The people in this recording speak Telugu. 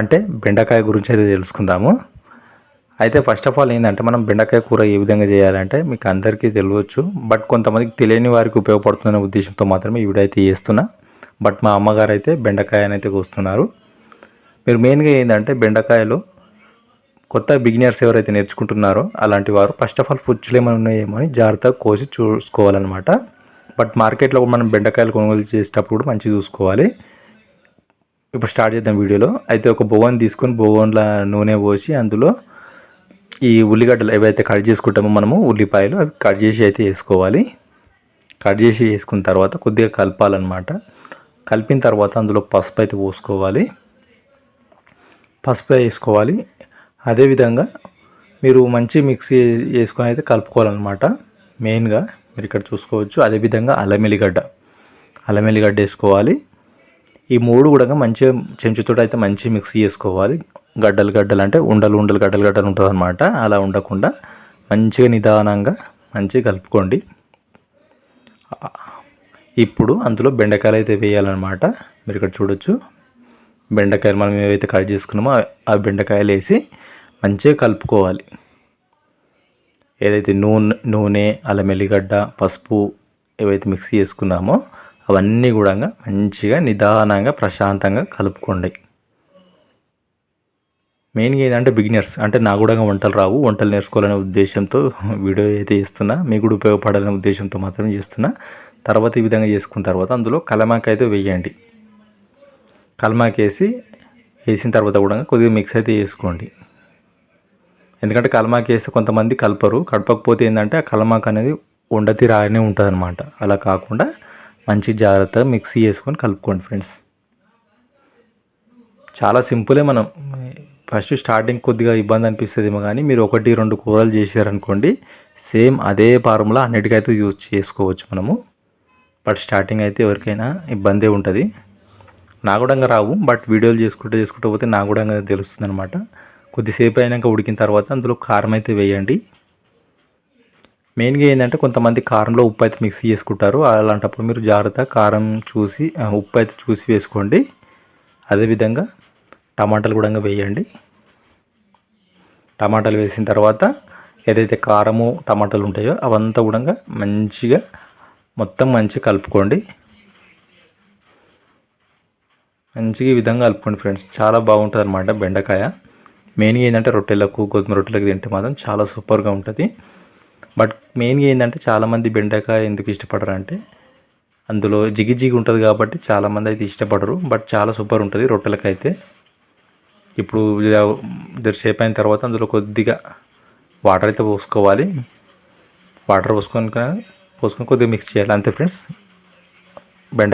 అంటే బెండకాయ గురించి అయితే తెలుసుకుందాము. అయితే ఫస్ట్ ఆఫ్ ఆల్ ఏంటంటే మనం బెండకాయ కూర ఏ విధంగా చేయాలంటే మీకు అందరికీ తెలియవచ్చు. బట్ కొంతమందికి తెలియని వారికి ఉపయోగపడుతుందనే ఉద్దేశంతో మాత్రమే ఇవిడైతే చేస్తున్నా. బట్ మా అమ్మగారు అయితే బెండకాయని అయితే కోస్తున్నారు. మీరు మెయిన్గా ఏంటంటే బెండకాయలు కొత్త బిగినర్స్ ఎవరైతే నేర్చుకుంటున్నారో అలాంటి వారు ఫస్ట్ ఆఫ్ ఆల్ పుచ్చులు ఏమైనా ఉన్నాయేమో అని జాగ్రత్తగా కోసి చూసుకోవాలన్నమాట. బట్ మార్కెట్లో మనం బెండకాయలు కొనుగోలు చేసేటప్పుడు కూడా మంచిగా చూసుకోవాలి. ఇప్పుడు స్టార్ట్ చేద్దాం వీడియోలో. అయితే ఒక బొగన్ తీసుకొని బొగన్ల నూనె పోసి అందులో ఈ ఉల్లిగడ్డలు ఏవైతే కట్ చేసుకుంటామో మనము ఉల్లిపాయలు అవి కట్ చేసి అయితే వేసుకోవాలి. కట్ చేసి వేసుకున్న తర్వాత కొద్దిగా కలపాలన్నమాట. కలిపిన తర్వాత అందులో పసుపు అయితే పోసుకోవాలి. పసుపు వేసుకోవాలి. అదేవిధంగా మీరు మంచి మిక్సీ వేసుకొని అయితే కలుపుకోవాలన్నమాట. మెయిన్గా మీరు ఇక్కడ చూసుకోవచ్చు. అదేవిధంగా అల్లం ఎల్లిగడ్డ. అల్లం ఎల్లిగడ్డ వేసుకోవాలి. ఈ మూడు కూడా మంచిగా చెంచుతో అయితే మంచి మిక్స్ చేసుకోవాలి. గడ్డలు గడ్డలు అంటే ఉండలు ఉండలు గడ్డలు గడ్డలు ఉంటుంది అనమాట అలా ఉండకుండా మంచిగా నిదానంగా మంచిగా కలుపుకోండి. ఇప్పుడు అందులో బెండకాయలు అయితే వేయాలన్నమాట. మీరు ఇక్కడ చూడొచ్చు. బెండకాయలు మనం ఏవైతే కట్ చేసుకున్నామో ఆ బెండకాయలు వేసి మంచిగా కలుపుకోవాలి. ఏదైతే నూనె నూనె అల్లం ఎల్లిగడ్డ పసుపు ఏవైతే మిక్స్ చేసుకున్నామో అవన్నీ కూడా మంచిగా నిదానంగా ప్రశాంతంగా కలుపుకోండి. మెయిన్గా ఏంటంటే బిగినర్స్ అంటే నా కూడా వంటలు రావు. వంటలు నేర్చుకోవాలనే ఉద్దేశంతో వీడియో అయితే చేస్తున్నా. మీకు కూడా ఉపయోగపడాలనే ఉద్దేశంతో మాత్రమే చేస్తున్నా. తర్వాత ఈ విధంగా చేసుకున్న తర్వాత అందులో కలమాక అయితే వేయండి. కలమాకి వేసి వేసిన తర్వాత కూడా కొద్దిగా మిక్స్ అయితే వేసుకోండి ఎందుకంటే కలమాకి వేస్తే కొంతమంది కలపరు. కలపకపోతే ఏంటంటే ఆ కలమాక అనేది ఉండతి రాయనే ఉంటుంది అనమాట అలా కాకుండా మంచి జాగ్రత్తగా మిక్సీ చేసుకొని కలుపుకోండి ఫ్రెండ్స్ చాలా సింపులే మనం ఫస్ట్ స్టార్టింగ్ కొద్దిగా ఇబ్బంది అనిపిస్తుందేమో కానీ మీరు ఒకటి రెండు కూరలు చేశారనుకోండి సేమ్ అదే ఫార్ములా అన్నిటికైతే యూజ్ చేసుకోవచ్చు మనము. బట్ స్టార్టింగ్ అయితే ఎవరికైనా ఇబ్బందే ఉంటుంది. నా కూడా రావు బట్ వీడియోలు చేసుకుంటూ చేసుకుంటూ పోతే నా కూడా తెలుస్తుంది అనమాట కొద్దిసేపు అయినాక ఉడికిన తర్వాత అందులో కారం అయితే వేయండి. మెయిన్గా ఏంటంటే కొంతమంది కారంలో ఉప్పు అయితే మిక్స్ చేసుకుంటారు. అలాంటప్పుడు మీరు జాగ్రత్త కారం చూసి ఉప్పు అయితే చూసి వేసుకోండి. అదేవిధంగా టమాటాలు కూడా వేయండి. టమాటాలు వేసిన తర్వాత ఏదైతే కారము టమాటాలు ఉంటాయో అవంతా కూడా మంచిగా మొత్తం మంచిగా కలుపుకోండి. మంచిగా ఈ విధంగా కలుపుకోండి ఫ్రెండ్స్. చాలా బాగుంటుంది అనమాట బెండకాయ. మెయిన్గా ఏంటంటే రొట్టెలకు గోధుమ రొట్టెలకు తింటే మాత్రం చాలా సూపర్గా ఉంటుంది. బట్ మెయిన్గా ఏంటంటే చాలామంది బెండకాయ ఎందుకు ఇష్టపడరు అంటే అందులో జిగి జిగి ఉంటుంది కాబట్టి చాలామంది అయితే ఇష్టపడరు బట్ చాలా సూపర్ ఉంటుంది రొట్టెలకైతే. ఇప్పుడు సేపు అయిన తర్వాత అందులో కొద్దిగా వాటర్ అయితే పోసుకోవాలి. వాటర్ పోసుకొని పోసుకొని కొద్దిగా మిక్స్ చేయాలి. అంతే ఫ్రెండ్స్.